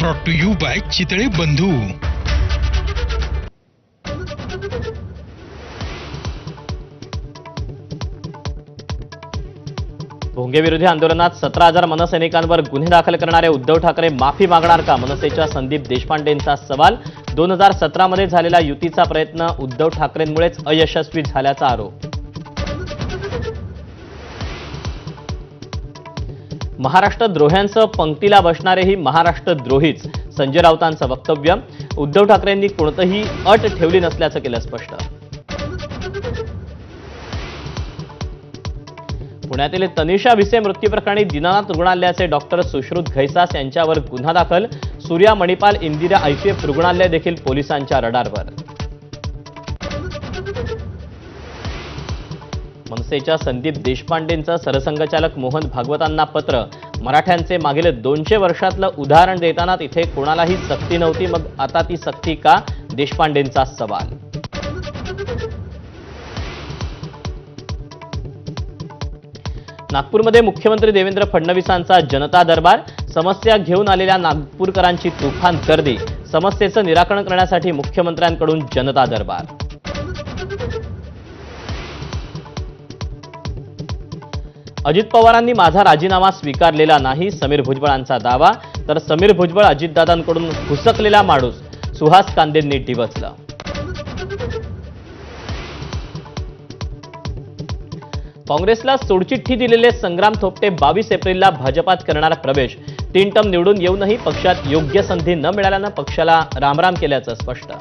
Brought to you by Chitale Bandhu भोंगेविरोधी आंदोलनात सतरा हजार मनसैनिकांवर गुन्हे दाखल करणारे उद्धव ठाकरे माफी मागणार का? मनसेच्या संदीप देशपांडेंचा सवाल. दोन हजार सतरामध्ये झालेला युतीचा प्रयत्न उद्धव ठाकरेंमुळेच अयशस्वी झाल्याचा आरोप. महाराष्ट्र द्रोह्यांसह पंक्तीला बसणारेही महाराष्ट्र द्रोहीच संजय राऊतांचं वक्तव्य. उद्धव ठाकरेंनी कोणतंही अट ठेवली नसल्याचं केलं स्पष्ट. पुण्यातील तनिषा भिसे मृत्यू दिनानाथ रुग्णालयाचे डॉक्टर सुश्रुत घैसास यांच्यावर गुन्हा दाखल. सूर्या मणिपाल इंदिरा आयसीएफ रुग्णालय देखील पोलिसांच्या रडारवर. मनसेच्या संदीप देशपांडेंचं सरसंघचालक मोहन भागवतांना पत्र. मराठ्यांचे मागील दोनशे वर्षातलं उदाहरण देताना तिथे कोणालाही सक्ती नव्हती मग आता ती सक्ती का? देशपांडेंचा सवाल. नागपूरमध्ये मुख्यमंत्री देवेंद्र फडणवीसांचा जनता दरबार. समस्या घेऊन आलेल्या नागपूरकरांची तुफान गर्दी. समस्येचं निराकरण करण्यासाठी मुख्यमंत्र्यांकडून जनता दरबार. अजित पवारांनी माझा राजीनामा स्वीकारलेला नाही समीर भुजबळांचा दावा. तर समीर भुजबळ अजितदादांकडून हुसकलेला माणूस सुहास कांदेंनी डिवचलं काँग्रेसला सोडचिठ्ठी दिलेले संग्राम थोपटे बावीस एप्रिलला भाजपात करणार प्रवेश. तीन टम निवडून येऊनही पक्षात योग्य संधी न मिळाल्यानं पक्षाला रामराम केल्याचं स्पष्ट.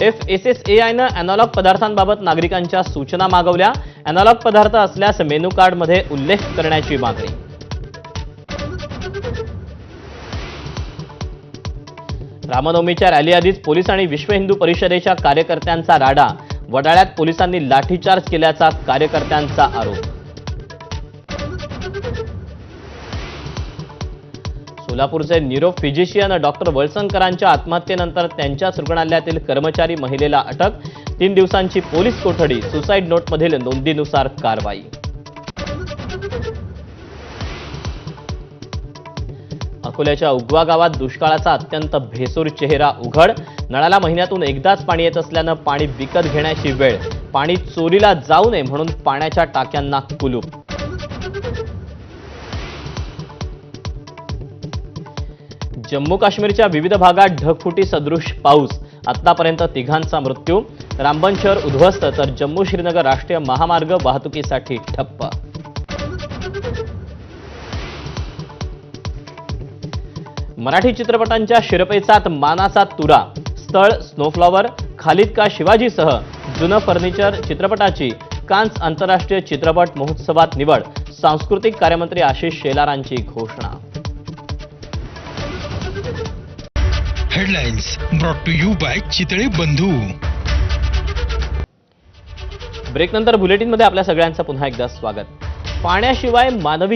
एफ एस एस ए आयनं अॅनालॉग पदार्थांबाबत नागरिकांच्या सूचना मागवल्या अॅनालॉग पदार्थ असल्यास मेनू कार्डमध्ये उल्लेख करण्याची मागणी. रामनवमीच्या रॅलीआधीच पोलीस आणि विश्व हिंदू परिषदेच्या कार्यकर्त्यांचा राडा. वडाळ्यात पोलिसांनी लाठीचार्ज केल्याचा कार्यकर्त्यांचा आरोप. सोलापूरचे न्यूरो फिजिशियन डॉक्टर वळसंकरांच्या आत्महत्येनंतर त्यांच्याच रुग्णालयातील कर्मचारी महिलेला अटक. तीन दिवसांची पोलीस कोठडी सुसाईड नोटमधील नोंदीनुसार कारवाई. अकोल्याच्या उगवा गावात दुष्काळाचा अत्यंत भेसूर चेहरा उघड. नळाला महिन्यातून एकदाच पाणी येत असल्यानं पाणी विकत घेण्याची वेळ. पाणी चोरीला जाऊ नये म्हणून पाण्याच्या टाक्यांना कुलूप. जम्मू काश्मीरच्या विविध भागात ढगफुटी सदृश पाऊस. आतापर्यंत तिघांचा मृत्यू. रामबन शहर उद्ध्वस्त तर जम्मू श्रीनगर राष्ट्रीय महामार्ग वाहतुकीसाठी ठप्प. मराठी चित्रपटांच्या शिरपेचात मानाचा तुरा. स्थळ स्नोफ्लॉवर खालिद का शिवाजीसह जुनं फर्निचर चित्रपटाची कान्स आंतरराष्ट्रीय चित्रपट महोत्सवात निवड. सांस्कृतिक कार्यमंत्री आशिष शेलारांची घोषणा. Headlines brought to you by Chitale Bandhu. ब्रेकनंतर बुलेटिनमध्ये आपल्या सगळ्यांचं पुन्हा एकदा स्वागत. पाण्याशिवाय मानवी